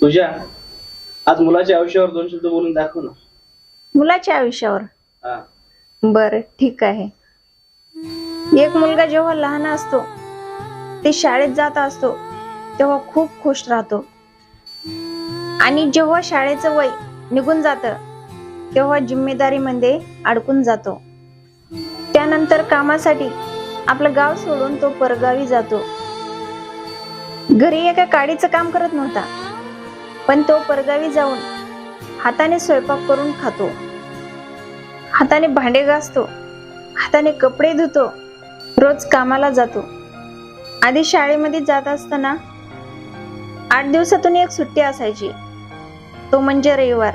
तुझ्या आज मुलाच्या आयुष्यावर दोन शब्द बोलून दाखव ना. मुलाच्या आयुष्यावर? हा. बर ठीक आहे. एक मुलगा जेव्हा लहान असतो ते शाळेत जात असतो तेव्हा खूप खुश राहतो. आणि जेव्हा शाळेचं वय निघून जात तेव्हा जिम्मेदारीमध्ये अडकून जातो. त्यानंतर कामासाठी आपलं गाव सोडून तो परगावी जातो. घरी एका काडीचं काम करत नव्हता. पण तो परगावी जाऊन हाताने स्वयंपाक करून खातो. हाताने भांडे घासतो. हाताने कपडे धुतो. रोज कामाला जातो. आधी शाळेमध्ये जात असताना आठ दिवसातून एक सुट्टी असायची. तो म्हणजे रविवार.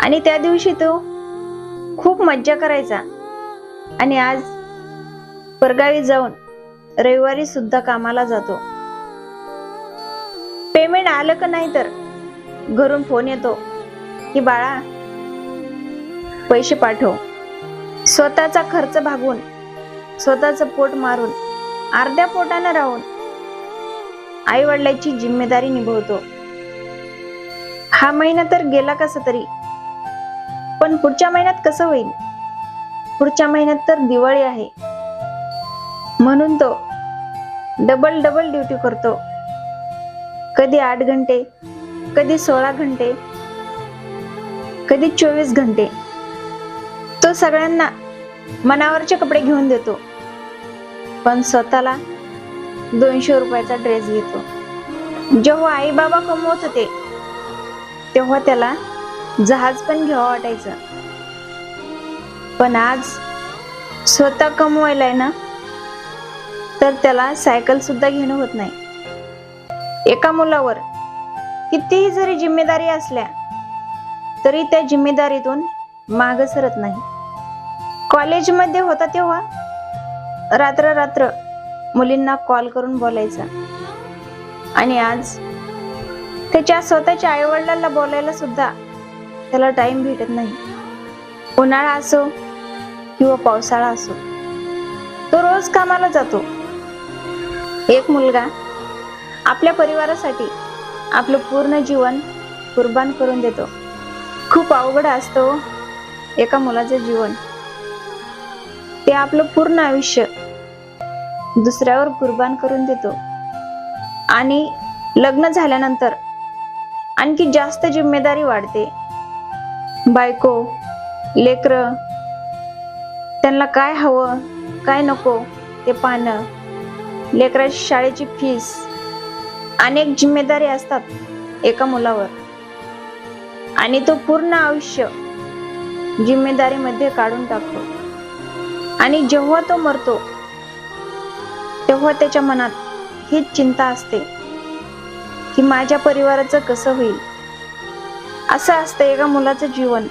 आणि त्या दिवशी तो खूप मज्जा करायचा. आणि आज परगावी जाऊन रविवारी सुद्धा कामाला जातो. पेमेंट आलं का नाही तर? घरून फोन येतो की बाळा पैसे पाठव. स्वतःचा खर्च भागवून स्वतःचं पोट मारून अर्ध्या पोटानं राहून आई वडिलांची जिम्मेदारी निभवतो. हा महिना तर गेला कसा तरी पण पुढच्या महिन्यात कसं होईल? पुढच्या महिन्यात तर दिवाळी आहे. म्हणून तो डबल डबल ड्युटी करतो. कधी आठ घंटे कधी सोळा घंटे कधी चोवीस घंटे. तो सगळ्यांना मनावरचे कपडे घेऊन देतो. पण स्वतःला दोनशे रुपयाचा ड्रेस घेतो. जेव्हा आई बाबा कमवत होते तेव्हा त्याला जहाज पण घ्यावं वाटायचं. पण आज स्वतः कमवायलाय ना तर त्याला सायकल सुद्धा घेणं होत नाही. एका मुलावर कितीही जरी जिम्मेदारी असल्या तरी त्या जिम्मेदारीतून माग सरत नाही. कॉलेजमध्ये होता तेव्हा रात्र रात्र मुलींना कॉल करून बोलायचा. आणि आज त्याच्या स्वतःच्या आईवडिलांना बोलायला सुद्धा त्याला टाइम भेटत नाही. उन्हाळा असो किंवा पावसाळा असो तो रोज कामाला जातो. एक मुलगा आपल्या परिवारासाठी आपलं पूर्ण जीवन कुर्बान करून देतो. खूप अवघड असतो हो, एका मुलाचं जीवन. ते आपलं पूर्ण आयुष्य दुसऱ्यावर कुर्बान करून देतो. आणि लग्न झाल्यानंतर आणखी जास्त जिम्मेदारी वाढते. बायको लेकर त्यांना काय हवं काय नको ते पाहणं लेकराची शाळेची फीस अनेक जिम्मेदारी असतात एका मुलावर. आणि तो पूर्ण आयुष्य जिम्मेदारीमध्ये काढून टाकतो. आणि जेव्हा तो मरतो तेव्हा त्याच्या मनात हीच चिंता असते की माझ्या परिवाराचं कसं होईल? असं असतं एका मुलाचं जीवन.